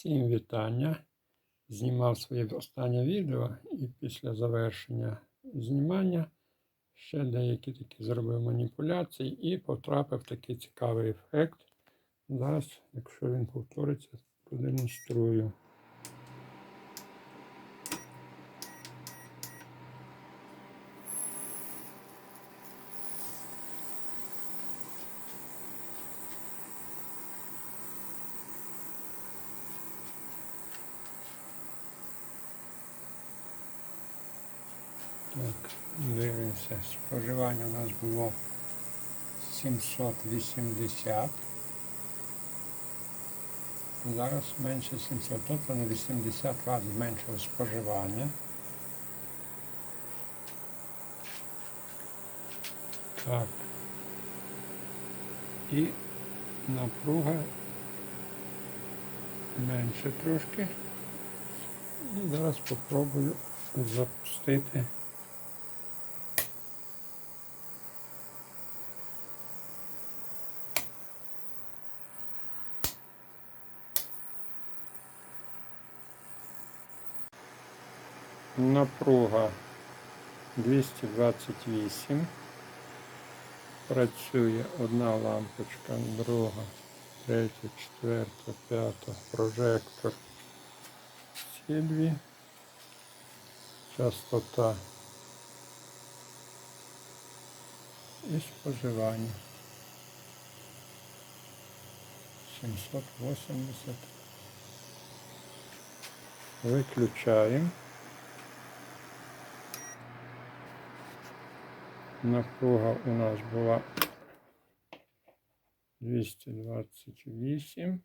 Всім вітання. Знімав своє останнє відео і після завершення знімання ще деякі такі зробив маніпуляції і потрапив такий цікавий ефект. Зараз, якщо він повториться, продемонструю. Так, дивимося. Споживання у нас було 780. Зараз менше 700, тобто на 80 Вт зменшило споживання. Так. І напруга менше трошки. І зараз спробую запустити. Напруга 228. Працює одна лампочка, друга, третя, четверта, п'ята, прожектор. Ці дві. Частота і споживання. 780. Виключаємо. Напруга у нас була 228.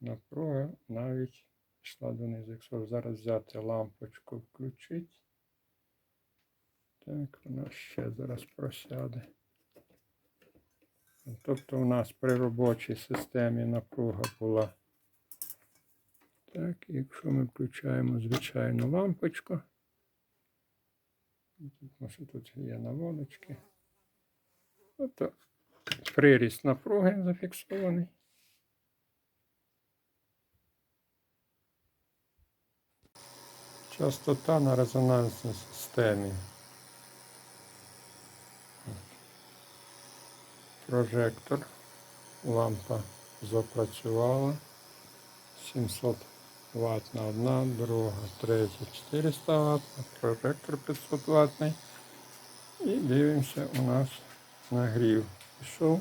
Напруга навіть пішла донизу. Якщо зараз взяти лампочку, включити. Так, вона ще зараз просяде. Тобто у нас при робочій системі напруга була. Так, якщо ми включаємо звичайну лампочку. Тут, що тут є наводочки. Тобто приріст напруги зафіксований. Частота на резонансній системі. Прожектор, лампа запрацювала. 700 ватна одна, друга, третя 400 ватна, прожектор 500 ватний. І дивимося, у нас нагрів пішов.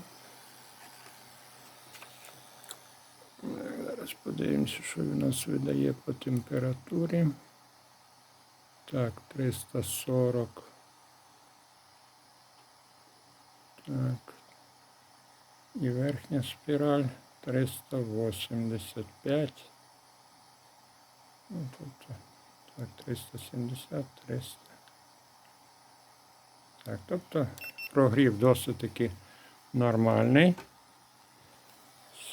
Зараз подивимося, що він у нас видає по температурі. Так, 340. Так. І верхня спіраль 385. Ну, тобто, так, 370, 300. Так, тобто прогрів досить таки нормальний.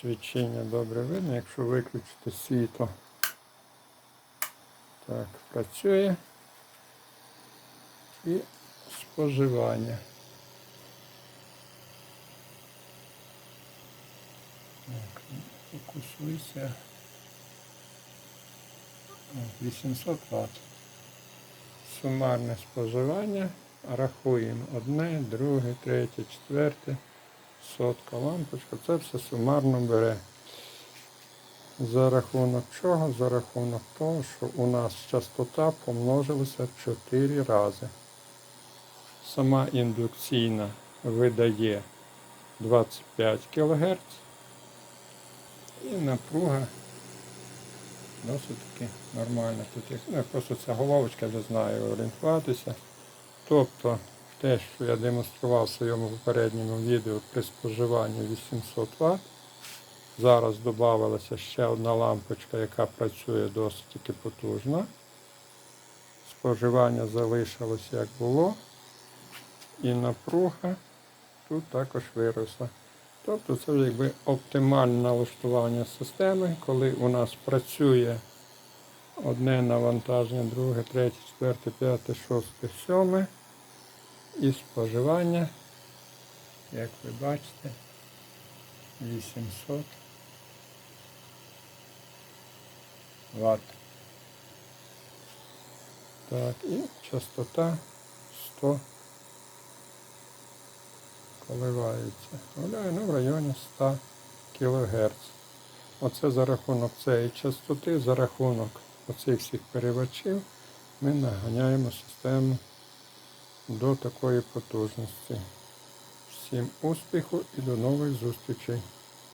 Свічення добре видно, якщо виключити світло. Так, працює. І споживання. Так, фокусуйся. 800 Вт. Сумарне споживання. Рахуємо одне, друге, третє, четверте, сотка лампочка. Це все сумарно бере. За рахунок чого? За рахунок того, що у нас частота помножилася в 4 рази. Сама індукційна видає 25 кГц і напруга досить таки нормально. Тут ну, просто ця головочка вже знаю орієнтуватися. Тобто те, що я демонстрував в своєму попередньому відео при споживанні 800 Вт. Зараз додавалася ще одна лампочка, яка працює досить таки потужно. Споживання залишилося як було. І напруга тут також виросла. Тобто це якби оптимальне налаштування системи, коли у нас працює одне навантаження, друге, третє, четверте, п'яте, шосте, сьоме. І споживання, як ви бачите, 800 Вт. Так, і частота 100 коливається. Гуляє ну, в районі 100 кГц. Оце за рахунок цієї частоти, за рахунок оцих всіх перевачів ми наганяємо систему до такої потужності. Всім успіху і до нових зустрічей!